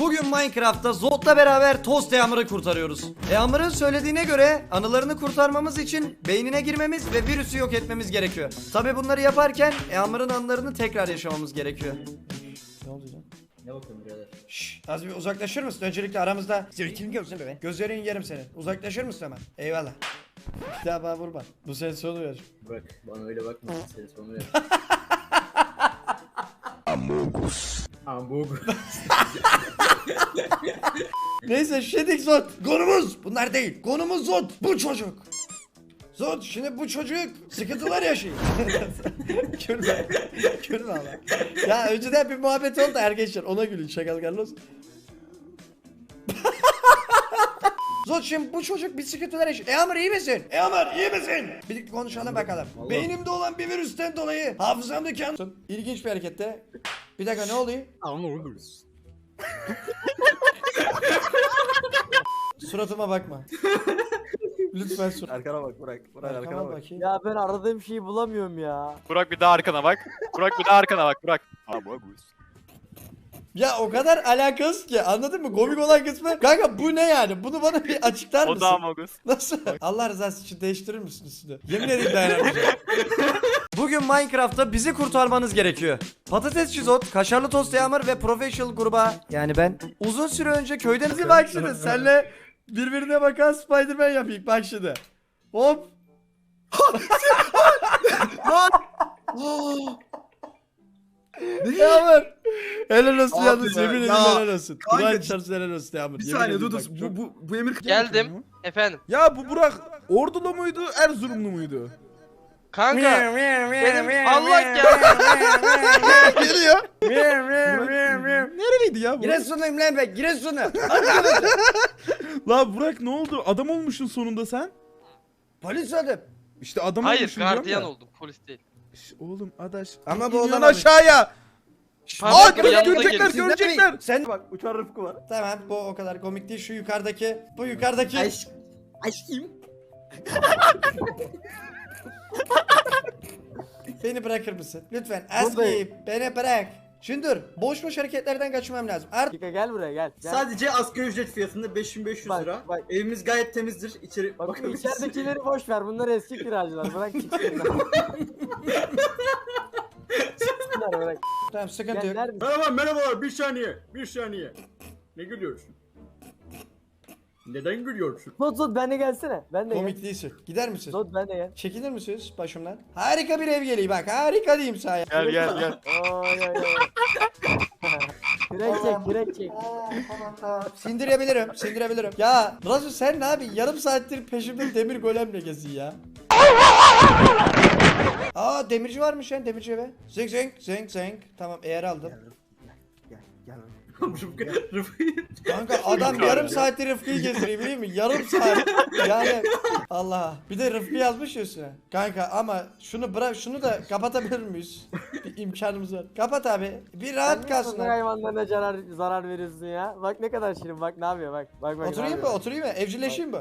Bugün Minecraft'ta Zod'la beraber Toast Yağmur'u kurtarıyoruz. Yağmur'un söylediğine göre anılarını kurtarmamız için beynine girmemiz ve virüsü yok etmemiz gerekiyor. Tabi bunları yaparken Yağmur'un anılarını tekrar yaşamamız gerekiyor. Ne lan? Ne bakıyorsun birader? Şşş az bir uzaklaşır mısın? Öncelikle aramızda zirkin gözünü be. Gözlerin yerim senin. Uzaklaşır mısın hemen? Eyvallah. Bir daha bana vurma. Bu senin son uyarı. Bırak bana öyle bakma seni sonu ver. Amogus. Ambugu. Neyse şedik Zod. Konumuz bunlar değil. Konumuz Zod. Bu çocuk. Zod şimdi bu çocuk sıkıntılar yaşıyor. Gülme. Gülme ama. Ya önceden bir muhabbet oldu arkadaşlar. Ona gülün şakalı Carlos. Şimdi bu çocuk bir sıkıntılar yaşıyor. E Amr iyi misin? E Amr iyi misin? Bir konuşalım bakalım. Allah. Beynimde olan bir virüsten dolayı hafızamda kan... İlginç bir harekette. Bir dakika ne oluyor? Ambugus. Suratıma bakma. Lütfen surat. Arkana bak bırak. Bırak Arkama arkana bak. bakayım. Ya ben aradığım şeyi bulamıyorum ya. Burak bir daha arkana bak. Burak bir daha arkana bak Burak. Amogus. Ya o kadar alakasız ki anladın mı? Komik olan kısmı. Kanka bu ne yani? Bunu bana bir açıklar O mısın? da Amogus. Nasıl? Allah rızası için değiştirir misin üstünü? Yemin ederim dayanamayacağım. Bugün Minecraft'ta bizi kurtarmanız gerekiyor. Patates çizot, kaşarlı tost yağmur ve professional gruba yani ben uzun süre önce köyden bizi bak şimdi senle birbirine bakan Spider-Man yapayım bak şimdi. Hop. Yağmur. Helal olsun Abi yalnız ya, yemin ederim ya. helal olsun. Kanka, Kur'an çarpsın helal olsun Yağmur. Bir saniye dur dur. Bu, bu, bu emir Geldim. Efendim. Ya bu Burak Ordulu muydu, Erzurumlu muydu? Kanka benim Allah geldi. Geliyor. Nereliydi ya bu? lan ben Giresun'um. La Burak ne oldu? Adam olmuşsun sonunda sen. Polis oldum. İşte adam Hayır olmuşsun diyorum gardiyan ya. oldum polis değil. Şş, oğlum adaş. Ama bu İniyorsun olamamış. aşağıya. Aa gö- yanında görecekler gelin. görecekler. Sen Bak uçan Rıfkı var. Tamam bu o kadar komik değil. Şu yukarıdaki, bu yukarıdaki. Aşk. Aşkım. Beni bırakır mısın? Lütfen. Aski beni bırak. Şimdi dur. Boş boş hareketlerden kaçmam lazım. Art Dakika gel buraya gel. gel. Sadece asgari ücret fiyatında 5500 Bak, lira. bak. Evimiz gayet temizdir. İçeri Bak bakabilirsin. içeridekileri boş ver. Bunlar eski kiracılar. Bırak çıksınlar. Çıksınlar bırak. tamam sıkıntı yok. neredesin? Merhaba merhabalar bir saniye. Bir saniye. Ne gülüyorsun? Neden gülüyorsun? Zod Zod ben de gelsene. Ben de gel. Komik değilsin. Gider misin? Zod ben de gel. Çekilir misiniz başımdan? Harika bir ev geliyor bak. Harika diyeyim sana. ya. Gel gel gel. Oy oy oy. Kürek çek kürek çek. Sindirebilirim, sindirebilirim. Ya Razu sen ne abi? Yarım saattir peşimde demir golemle gezin ya. Aa demirci varmış yani demirci eve. Zing zing zing zing. Tamam eğer aldım. Gel gel. Rıfkı, Rıfkı. Kanka adam yarım saattir Rıfkı'yı gezdiriyor biliyor musun? Yarım saat. Yani Allah. Bir de Rıfkı yazmış ya üstüne. Kanka ama şunu bırak şunu da kapatabilir miyiz? Bir imkanımız var. Kapat abi. Bir rahat kalsın. sokak hayvanlarına zarar, zarar veriyorsun ya. Bak ne kadar şirin bak ne yapıyor bak. Bak bak. ne Oturayım mı? yapıyor. Oturayım mı? Evcilleşeyim mi?